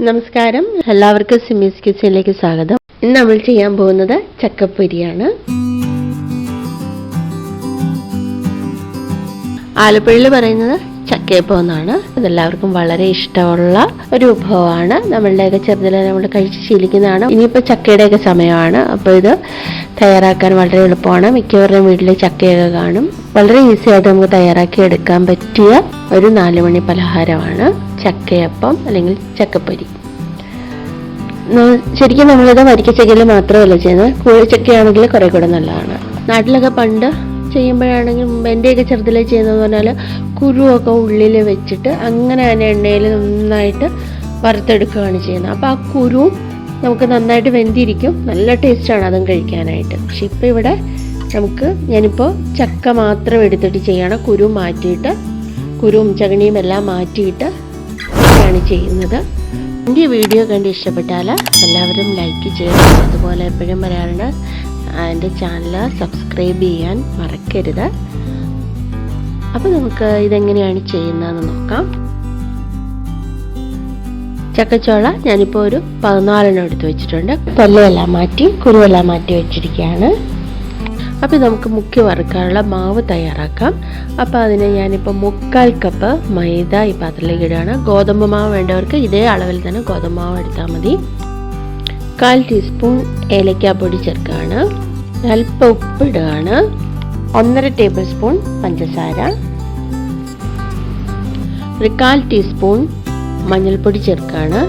നമസ്കാരം. എല്ലാവർക്കും സിമീസ് കിച്ചണിലേക്ക് സ്വാഗതം. ഇന്ന് നമ്മൾ ചെയ്യാൻ പോകുന്നത് ചക്കപ്പൊരിയാണ്. ആലപ്പുഴയിൽ പറയുന്നത് ചക്കയപ്പം എന്നാണ്. ഇതെല്ലാവർക്കും വളരെ ഇഷ്ടമുള്ള ഒരു വിഭവമാണ്. നമ്മളുടെയൊക്കെ ചെറുതിലെ നമ്മൾ കഴിച്ച് ശീലിക്കുന്നതാണ്. ഇനിയിപ്പോൾ ചക്കയുടെയൊക്കെ സമയമാണ്. അപ്പോൾ ഇത് തയ്യാറാക്കാൻ വളരെ എളുപ്പമാണ്. മിക്കവരുടെയും വീട്ടിൽ ചക്കയൊക്കെ കാണും. വളരെ ഈസി ആയിട്ട് നമുക്ക് തയ്യാറാക്കി എടുക്കാൻ പറ്റിയ ഒരു നാലുമണി പലഹാരമാണ് ചക്കയപ്പം അല്ലെങ്കിൽ ചക്കപ്പൊരി. ശരിക്കും നമ്മളിത് വരിക്കച്ചക്കയിൽ മാത്രമല്ല ചെയ്യുന്നത്. കൂഴച്ചക്കയാണെങ്കിൽ കുറെ കൂടെ നല്ലതാണ്. നാട്ടിലൊക്കെ പണ്ട് ചെയ്യുമ്പോഴാണെങ്കിൽ എന്റെയൊക്കെ ചെറുതിലെ ചെയ്യുന്നതെന്ന് പറഞ്ഞാൽ കുരുവൊക്കെ ഉള്ളിൽ വെച്ചിട്ട് അങ്ങനെ തന്നെ എണ്ണയിൽ നന്നായിട്ട് വറുത്തെടുക്കുകയാണ് ചെയ്യുന്നത്. അപ്പോൾ ആ കുരു നമുക്ക് നന്നായിട്ട് വെന്തിരിക്കും. നല്ല ടേസ്റ്റാണ് അതും കഴിക്കാനായിട്ട്. പക്ഷെ ഇപ്പോൾ ഇവിടെ നമുക്ക് ഞാനിപ്പോൾ ചക്ക മാത്രം എടുത്തിട്ട് ചെയ്യണം. കുരു മാറ്റിയിട്ട് കുരുവും ചകണിയും എല്ലാം മാറ്റിയിട്ട് ആണ് ചെയ്യുന്നത്. എന്റെ വീഡിയോ കണ്ട് ഇഷ്ടപ്പെട്ടാൽ എല്ലാവരും ലൈക്ക് ചെയ്യണം. അതുപോലെ എപ്പോഴും പറയാറുണ്ട് എന്റെ ചാനൽ സബ്സ്ക്രൈബ് ചെയ്യാൻ മറക്കരുത്. അപ്പോൾ നമുക്ക് ഇതെങ്ങനെയാണ് ചെയ്യുന്നതെന്ന് നോക്കാം. ചക്കച്ചോള ഞാനിപ്പോൾ ഒരു പതിനാലെണ്ണം എടുത്ത് വെച്ചിട്ടുണ്ട്. തൊല്ലയെല്ലാം മാറ്റി കുരുവെല്ലാം മാറ്റി വെച്ചിരിക്കുകയാണ്. അപ്പോൾ നമുക്ക് മുക്കി വറുക്കാനുള്ള മാവ് തയ്യാറാക്കാം. അപ്പോൾ അതിന് ഞാനിപ്പോൾ മുക്കാൽ കപ്പ് മൈദ ഈ പാത്രത്തിലേക്ക് ഇടുകയാണ്. ഗോതമ്പ് മാവ് വേണ്ടവർക്ക് ഇതേ അളവിൽ തന്നെ ഗോതമ്പ് മാവ് എടുത്താൽ മതി. കാൽ ടീസ്പൂൺ ഏലക്കാപ്പൊടി ചേർക്കുകയാണ്. അല്പ ഉപ്പ് ഇടുകയാണ്. ഒന്നര ടേബിൾ സ്പൂൺ പഞ്ചസാര. ഒരു കാൽ ടീസ്പൂൺ മഞ്ഞൾപ്പൊടി ചേർക്കുകയാണ്.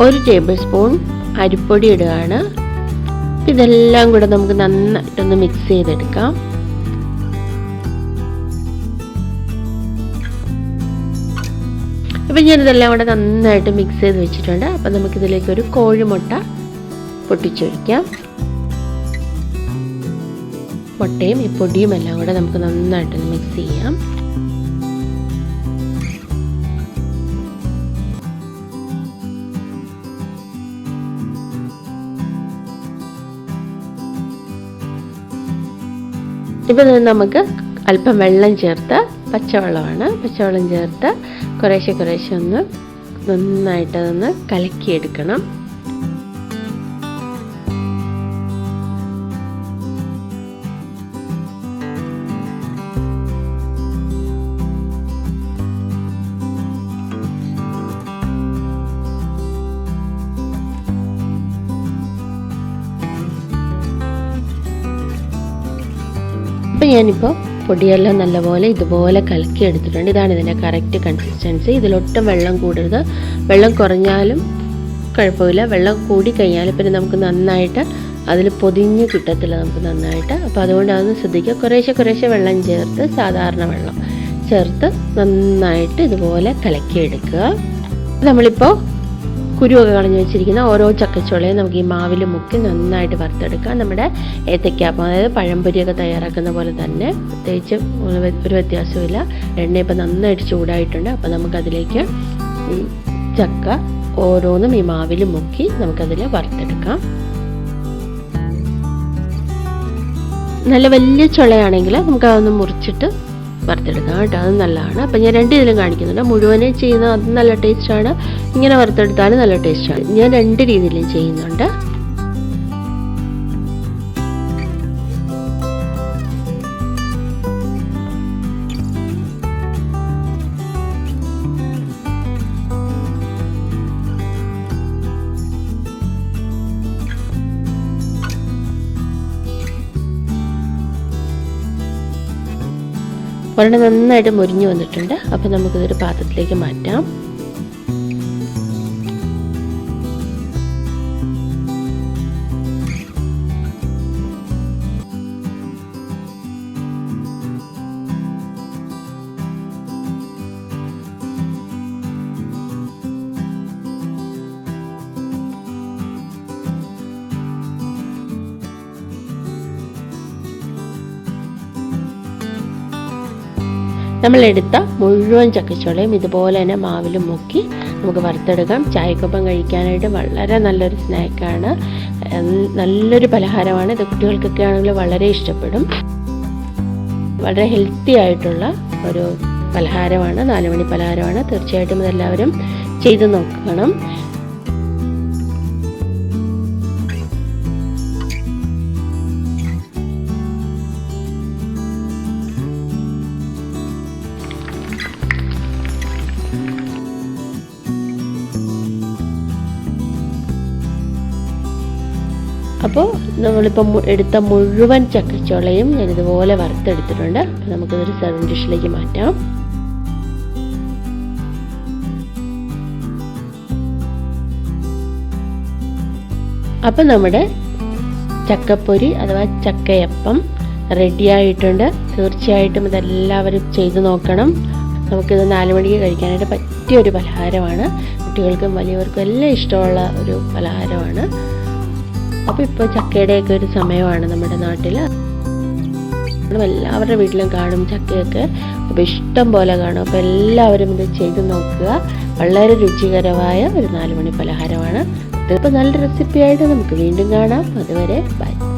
ഒരു ടേബിൾ സ്പൂൺ അരിപ്പൊടി ഇടുകയാണ്. ഇതെല്ലാം കൂടെ നമുക്ക് നന്നായിട്ടൊന്ന് മിക്സ് ചെയ്തെടുക്കാം. അപ്പം ഞാനിതെല്ലാം കൂടെ നന്നായിട്ട് മിക്സ് ചെയ്ത് വെച്ചിട്ടുണ്ട്. അപ്പം നമുക്കിതിലേക്ക് ഒരു കോഴിമുട്ട പൊട്ടിച്ചൊഴിക്കാം. മുട്ടയും ഈ പൊടിയും എല്ലാം കൂടെ നമുക്ക് നന്നായിട്ടൊന്ന് മിക്സ് ചെയ്യാം. ഇപ്പം നമുക്ക് അല്പം വെള്ളം ചേർത്ത് പച്ചവെള്ളമാണ്. പച്ചവെള്ളം ചേർത്ത് കുറേശ്ശെ കുറേശ്ശെ ഒന്ന് നന്നായിട്ട് അതൊന്ന് കലക്കിയെടുക്കണം. ഞാനിപ്പോൾ പൊടിയെല്ലാം നല്ലപോലെ ഇതുപോലെ കലക്കി എടുത്തിട്ടുണ്ട്. ഇതാണ് ഇതിന്റെ കറക്റ്റ് കൺസിസ്റ്റൻസി ഇതിലൊട്ടും വെള്ളം കൂടരുത്. വെള്ളം കുറഞ്ഞാലും കുഴപ്പമില്ല. വെള്ളം കൂടി കഴിഞ്ഞാൽ പിന്നെ നമുക്ക് നന്നായിട്ട് അതിൽ പൊതിഞ്ഞ് കിട്ടത്തില്ല നമുക്ക് നന്നായിട്ട്. അപ്പോൾ അതുകൊണ്ട് അതൊന്ന് ശ്രദ്ധിക്കുക. കുറേശ്ശെ കുറേശ്ശെ വെള്ളം ചേർത്ത് സാധാരണ വെള്ളം ചേർത്ത് നന്നായിട്ട് ഇതുപോലെ കലക്കിയെടുക്കുക. നമ്മളിപ്പോൾ കുരുവൊക്കെ കളഞ്ഞ് വെച്ചിരിക്കുന്ന ഓരോ ചക്കച്ചുളയും നമുക്ക് ഈ മാവിൽ മുക്കി നന്നായിട്ട് വറുത്തെടുക്കാം. നമ്മുടെ ഏത്തയ്ക്കാപ്പം അതായത് പഴംപൊരിയൊക്കെ തയ്യാറാക്കുന്ന പോലെ തന്നെ പ്രത്യേകിച്ച് ഒരു വ്യ- ഒരു വ്യത്യാസമില്ല എണ്ണ ഇപ്പം നന്നായിട്ട് ചൂടായിട്ടുണ്ട്. അപ്പം നമുക്കതിലേക്ക് ഈ ചക്ക ഓരോന്നും ഈ മാവിൽ മുക്കി നമുക്കതിൽ വറുത്തെടുക്കാം. നല്ല വലിയ ചുളയാണെങ്കിൽ നമുക്കതൊന്ന് മുറിച്ചിട്ട് വറുത്തെടുക്കാം കേട്ടോ. അത് നല്ലതാണ്. അപ്പം ഞാൻ രണ്ട് ഇതിലും കാണിക്കുന്നുണ്ട്. മുഴുവനെ ചെയ്യുന്ന അത് നല്ല ടേസ്റ്റാണ് ഇങ്ങനെ വറുത്തെടുത്താലും നല്ല ടേസ്റ്റാണ് ഞാൻ രണ്ട് രീതിയിലും ചെയ്യുന്നുണ്ട്. ഒരെണ്ണം നന്നായിട്ട് മുരിഞ്ഞു വന്നിട്ടുണ്ട്. അപ്പം നമുക്കിതൊരു പാത്രത്തിലേക്ക് മാറ്റാം. നമ്മളെടുത്ത മുഴുവൻ ചക്കച്ചോളയും ഇതുപോലെ തന്നെ മാവിൽ മുക്കി നമുക്ക് വറുത്തെടുക്കാം. ചായക്കൊപ്പം കഴിക്കാനായിട്ട് വളരെ നല്ലൊരു സ്നാക്കാണ്. നല്ലൊരു പലഹാരമാണ്. ഇത് കുട്ടികൾക്കൊക്കെ ആണെങ്കിൽ വളരെ ഇഷ്ടപ്പെടും. വളരെ ഹെൽത്തി ആയിട്ടുള്ള ഒരു പലഹാരമാണ്. നാലുമണി പലഹാരമാണ്. തീർച്ചയായിട്ടും ഇതെല്ലാവരും ചെയ്തു നോക്കണം. അപ്പോൾ നമ്മളിപ്പം എടുത്ത മുഴുവൻ ചക്കച്ചോളയും ഞാൻ ഇതുപോലെ വറുത്തെടുത്തിട്ടുണ്ട്. അപ്പോൾ നമുക്കിതൊരു സെർവിങ് ഡിഷിലേക്ക് മാറ്റാം. അപ്പം നമ്മുടെ ചക്കപ്പൊരി അഥവാ ചക്കയപ്പം റെഡിയായിട്ടുണ്ട് തീർച്ചയായിട്ടും ഇതെല്ലാവരും ചെയ്തു നോക്കണം. നമുക്കിത് നാല് മണിക്ക് കഴിക്കാനായിട്ട് പറ്റിയ ഒരു പലഹാരമാണ്. കുട്ടികൾക്കും വലിയവർക്കും എല്ലാം ഇഷ്ടമുള്ള ഒരു പലഹാരമാണ്. അപ്പോൾ ഇപ്പോൾ ചക്കയുടെയൊക്കെ ഒരു സമയമാണ് നമ്മുടെ നാട്ടിൽ എല്ലാവരുടെ വീട്ടിലും കാണും ചക്കയൊക്കെ. അപ്പോൾ ഇഷ്ടം പോലെ കാണും. അപ്പോൾ എല്ലാവരും ഇത് ചെയ്ത് നോക്കുക. വളരെ രുചികരമായ ഒരു നാലുമണി പലഹാരമാണ്. ഇതിപ്പോൾ നല്ല റെസിപ്പിയായിട്ട് നമുക്ക് വീണ്ടും കാണാം. അതുവരെ ബൈ.